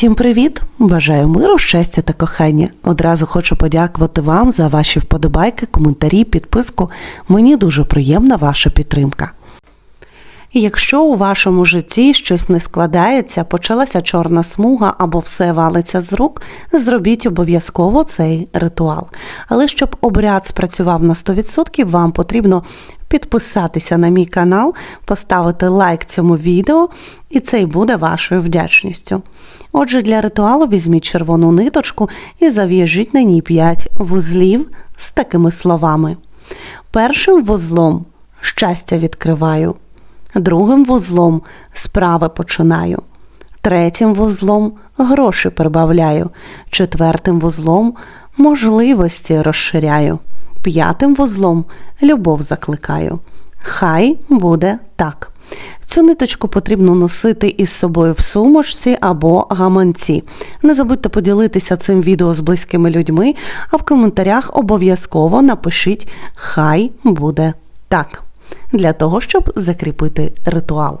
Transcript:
Всім привіт! Бажаю миру, щастя та кохання. Одразу хочу подякувати вам за ваші вподобайки, коментарі, підписку. Мені дуже приємна ваша підтримка. Якщо у вашому житті щось не складається, почалася чорна смуга або все валиться з рук, зробіть обов'язково цей ритуал. Але щоб обряд спрацював на 100%, вам потрібно підписатися на мій канал, поставити лайк цьому відео, і це й буде вашою вдячністю. Отже, для ритуалу візьміть червону ниточку і зав'яжіть на ній 5 вузлів з такими словами. Першим вузлом щастя відкриваю. Другим вузлом справи починаю. Третім вузлом гроші прибавляю. Четвертим вузлом можливості розширяю. П'ятим вузлом любов закликаю. Хай буде так. Цю ниточку потрібно носити із собою в сумочці або гаманці. Не забудьте поділитися цим відео з близькими людьми, а в коментарях обов'язково напишіть Хай буде так для того, щоб закріпити ритуал.